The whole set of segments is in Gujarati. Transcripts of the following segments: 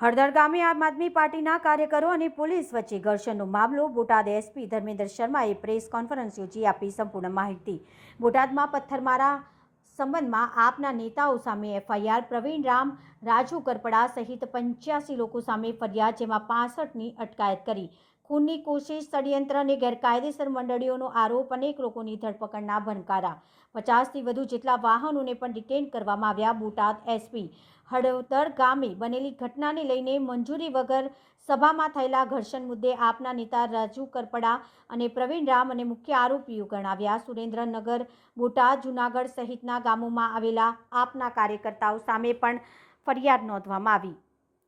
હળદર ગામે આમ આદમી પાર્ટીના કાર્યકરો અને પોલીસ વચ્ચે ઘર્ષણનો મામલો. બોટાદ એસપી ધર્મેન્દ્ર શર્માએ પ્રેસ કોન્ફરન્સ યોજી આપી સંપૂર્ણ માહિતી. બોટાદમાં પથ્થરમારા સંબંધમાં આપના નેતાઓ સામે એફઆઈઆર. પ્રવીણ રામ, રાજુ કરપડા સહિત પંચ્યાસી લોકો સામે ફરિયાદ, જેમાં પાસઠની અટકાયત કરી. ખૂનની કોશિશ, ષડયંત્ર અને ગેરકાયદેસર મંડળીઓનો આરોપ અનેક લોકોની ધરપકડના ભનકારા પચાસથી વધુ જેટલા વાહનોને પણ ડિટેન કરવામાં આવ્યા બોટાદ એસપી હળવદર ગામે બનેલી ઘટનાને લઈને મંજૂરી વગર સભામાં થયેલા ઘર્ષણ મુદ્દે આપના નેતા રાજુ કરપડા અને પ્રવીણ રામ અને મુખ્ય આરોપીઓ ગણાવ્યા. સુરેન્દ્રનગર, બોટાદ, જુનાગઢ સહિતના ગામોમાં આવેલા આપના કાર્યકર્તાઓ સામે પણ ફરિયાદ નોંધવામાં આવી.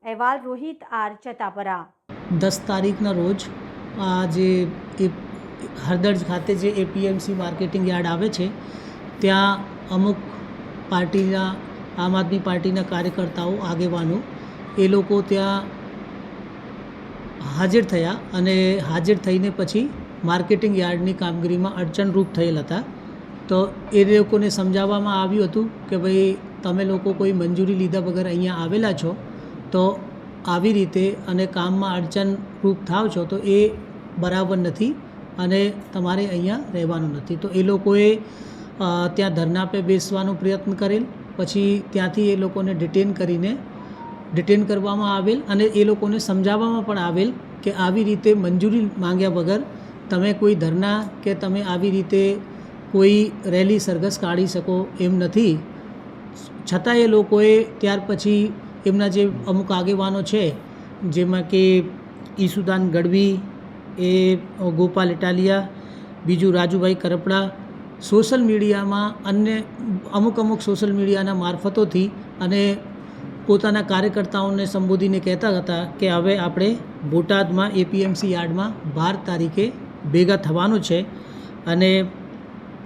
અહેવાલ રોહિત આર ચતાપરા દસ તારીખના રોજ આ જે એ હરદડ ખાતે જે એપીએમસી માર્કેટિંગ યાર્ડ આવે છે, ત્યાં અમુક પાર્ટીના, આમ આદમી પાર્ટીના કાર્યકર્તાઓ, આગેવાનો, એ લોકો ત્યાં હાજર થયા અને હાજર થઈને પછી માર્કેટિંગ યાર્ડની કામગીરીમાં અડચણરૂપ થયેલ હતા. તો એ લોકોને સમજાવવામાં આવ્યું હતું કે ભાઈ તમે લોકો કોઈ મંજૂરી લીધા વગર અહીંયા આવેલા છો, તો આવી રીતે અને કામમાં અડચણરૂપ થાવ છો, તો એ બરાબર નથી અને તમારે અહીંયા રહેવાનું નથી. તો એ લોકોએ ત્યાં ધરના પે બેસવાનો પ્રયત્ન કરેલ, પછી ત્યાંથી એ લોકોને ડિટેન કરીને ડિટેન કરવામાં આવેલ અને એ લોકોને સમજાવવામાં પણ આવેલ કે આવી રીતે મંજૂરી માંગ્યા વગર તમે કોઈ ધરના કે તમે આવી રીતે કોઈ રેલી સરઘસ કાઢી શકો એમ નથી. છતાં એ લોકોએ ત્યાર પછી એમના જે અમુક આગેવાનો છે, જેમાં કે ઈસુદાન ગઢવી, એ ગોપાલ ઇટાલિયા, બીજું રાજુભાઈ કરપડા, સોશિયલ મીડિયામાં અન્ય, અમુક અમુક સોશિયલ મીડિયાના મારફતોથી અને પોતાના કાર્યકર્તાઓને સંબોધીને કહેતા હતા કે હવે આપણે બોટાદમાં એપીએમસી યાર્ડમાં બાર તારીખે ભેગા થવાનું છે અને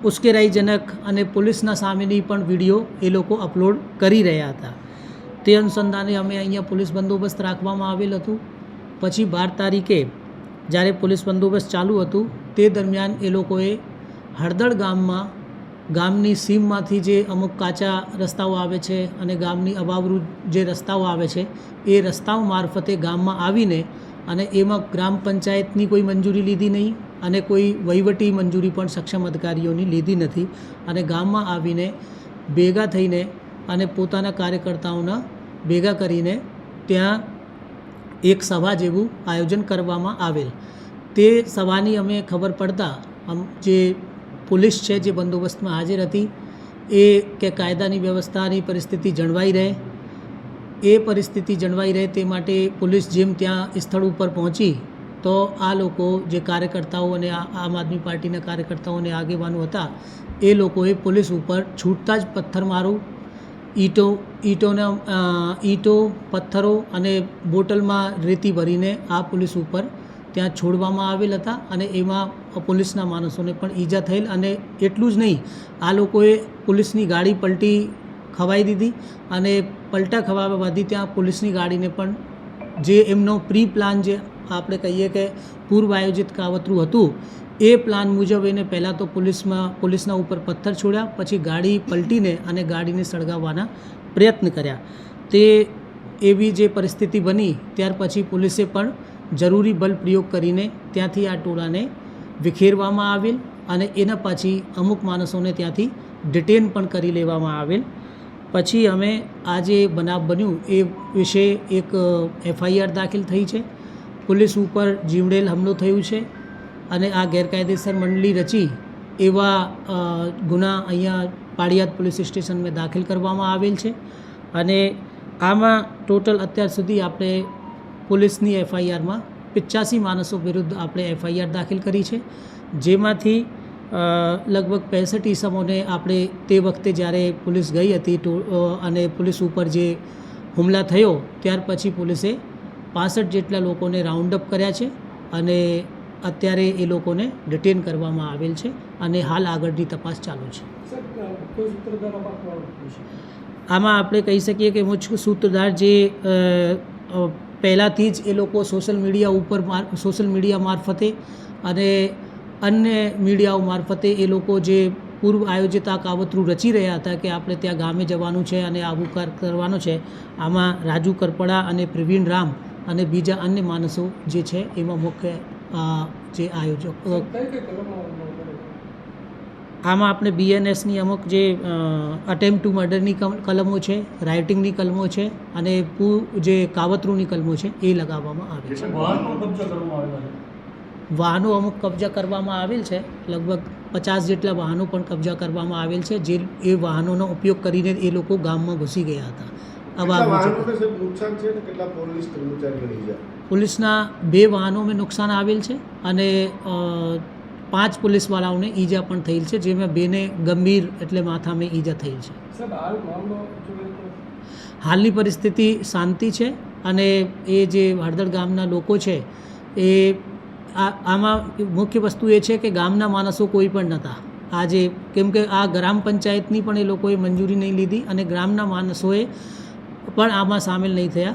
ઉશ્કેરાઈજનક અને પોલીસના સામેની પણ વીડિયો એ લોકો અપલોડ કરી રહ્યા હતા. તે અનુસંધાને અમે અહીંયા પોલીસ બંદોબસ્ત રાખવામાં આવેલ હતું. પછી બાર તારીખે જ્યારે પોલીસ બંદોબસ્ત ચાલુ હતું, તે દરમિયાન એ લોકોએ હળદળ ગામમાં, ગામની સીમમાંથી જે અમુક કાચા રસ્તાઓ આવે છે અને ગામની અભાવરૂ જે રસ્તાઓ આવે છે, એ રસ્તાઓ મારફતે ગામમાં આવીને અને એમાં ગ્રામ પંચાયતની કોઈ મંજૂરી લીધી નહીં અને કોઈ વહીવટી મંજૂરી પણ સક્ષમ અધિકારીઓની લીધી નથી અને ગામમાં આવીને ભેગા થઈને અને પોતાના કાર્યકર્તાઓના ભેગા કરીને ત્યાં એક સભા જેવું આયોજન કરવામાં આવેલ. તે સભાની અમે ખબર પડતા જે પોલીસ છે, જે બંદોબસ્તમાં હાજર હતી, એ કે કાયદાની વ્યવસ્થાની પરિસ્થિતિ જળવાઈ રહે. એ પરિસ્થિતિ જળવાઈ રહે તે માટે પોલીસ જેમ ત્યાં સ્થળ ઉપર પહોંચી, તો આ લોકો જે કાર્યકર્તાઓ અને આમ આદમી પાર્ટીના કાર્યકર્તાઓ અને આગેવાનો હતા, એ લોકોએ પોલીસ ઉપર છૂટતા જ પથ્થરમારો ઈંટો, ઈંટોના ઈંટો, પથ્થરો અને બોટલમાં રેતી ભરીને આ પોલીસ ઉપર ત્યાં છોડવામાં આવેલ હતા અને એમાં પોલીસના માણસોને પણ ઈજા થયેલ અને એટલું જ નહીં, આ લોકોએ પોલીસની ગાડી પલટી ખવાઈ દીધી અને પલટા ખવાવા બાદ ત્યાં પોલીસની ગાડીને પણ જે એમનો પ્રી પ્લાન જે આપણે કહીએ કે પૂર્વ આયોજિત કાવતરું હતું એ પ્લાન મુજબ એને પહેલાં તો પોલીસમાં, પોલીસના ઉપર પથ્થર છોડ્યા, પછી ગાડી પલટીને અને ગાડીને સળગાવવાના પ્રયત્ન કર્યા. તે એવી જે પરિસ્થિતિ બની, ત્યાર પછી પોલીસે પણ જરૂરી બલ પ્રયોગ કરીને ત્યાંથી આ ટોળાને વિખેરવામાં આવેલ અને એના પછી અમુક માણસોને ત્યાંથી ડિટેન પણ કરી લેવામાં આવેલ. પછી અમે આ જે બનાવ બન્યું, એ વિશે એક એફઆઈઆર દાખલ થઈ છે. પોલીસ ઉપર જીવડેલ હુમલો થયું છે. અને આ ગેરકાયદેસર મંડળી રચી એવા ગુના અહીંયા પાળિયાદ પોલીસ સ્ટેશનમાં દાખલ કરવામાં આવેલ છે. અને આમાં ટોટલ અત્યાર સુધી આપણે પોલીસની એફઆઈઆરમાં પિચ્યાસી માણસો વિરુદ્ધ આપણે એફઆઈઆર દાખલ કરી છે. જેમાંથી લગભગ પેંસઠ ઈસમોને આપણે તે વખતે જ્યારે પોલીસ ગઈ હતી અને પોલીસ ઉપર જે હુમલા થયો, ત્યાર પછી પોલીસે પાસઠ જેટલા લોકોને રાઉન્ડ અપ કર્યા છે અને અત્યારે એ લોકોને ડિટેન કરવામાં આવેલ છે અને હાલ આગળની તપાસ ચાલુ છે. આમાં આપણે કહી શકીએ કે મુખ્ય સૂત્રધાર જે પહેલાંથી જ એ લોકો સોશિયલ મીડિયા ઉપર સોશિયલ મીડિયા મારફતે અને અન્ય મીડિયાઓ મારફતે એ લોકો જે પૂર્વ આયોજિત આ કાવતરું રચી રહ્યા હતા કે આપણે ત્યાં ગામે જવાનું છે અને આવું કાર, કરવાનું છે, આમાં રાજુ કરપડા અને પ્રવીણ રામ અને બીજા અન્ય માણસો જે છે એમાં મુખ્ય અ, જે આયોજક. આમાં આપણે બીએનએસની અમુક જે અટેમ્પ ટુ મર્ડરની કલમો છે રાઇટિંગની કલમો છે અને પૂ જે કાવતરૂની કલમો છે એ લગાવવામાં આવે છે. વાહનો અમુક કબજા કરવામાં આવેલ છે લગભગ પચાસ જેટલા વાહનો પણ કબજા કરવામાં આવેલ છે જે એ વાહનોનો ઉપયોગ કરીને એ લોકો ગામમાં ઘૂસી ગયા હતા. આવા નુકસાન છે કેટલા પોલીસ કર્મચારીઓને ઈજા પોલીસના બે વાહનોને નુકસાન આવેલ છે અને પાંચ પોલીસવાળાઓને ઈજા પણ થયેલ છે જેમાં બેને ગંભીર એટલે માથામાં ઈજા થયેલ છે. હાલની પરિસ્થિતિ શાંતિ છે અને એ જે હળદર ગામના લોકો છે એ આ આમાં મુખ્ય વસ્તુ એ છે કે ગામના માણસો કોઈ પણ નહોતા આજે કેમ કે આ ગ્રામ પંચાયતની પણ એ લોકોએ મંજૂરી નહીં લીધી અને ગ્રામના માણસોએ પણ આમાં સામેલ નહીં થયા.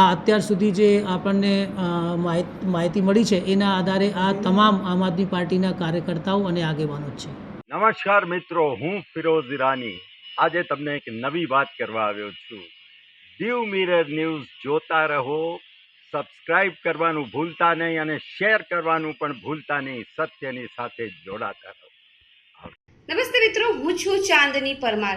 આ અત્યાર સુધી જે આપણને માહિતી મળી છે એના આધારે આ તમામ આમ આદમી પાર્ટીના કાર્યકર્તાઓ અને આગેવાનો છે. નમસ્કાર મિત્રો હું ફિરોઝ ઈરાની. આજે તમને એક નવી વાત કરવા આવ્યો છું. દીવ મિરર ન્યૂઝ જોતા રહો સબસ્ક્રાઇબ કરવાનું ભૂલતા નહીં અને શેર કરવાનું પણ ભૂલતા નહીં સત્યની સાથે જોડાતા રહો. નમસ્તે મિત્રો હું છું ચાંદની પરમાર.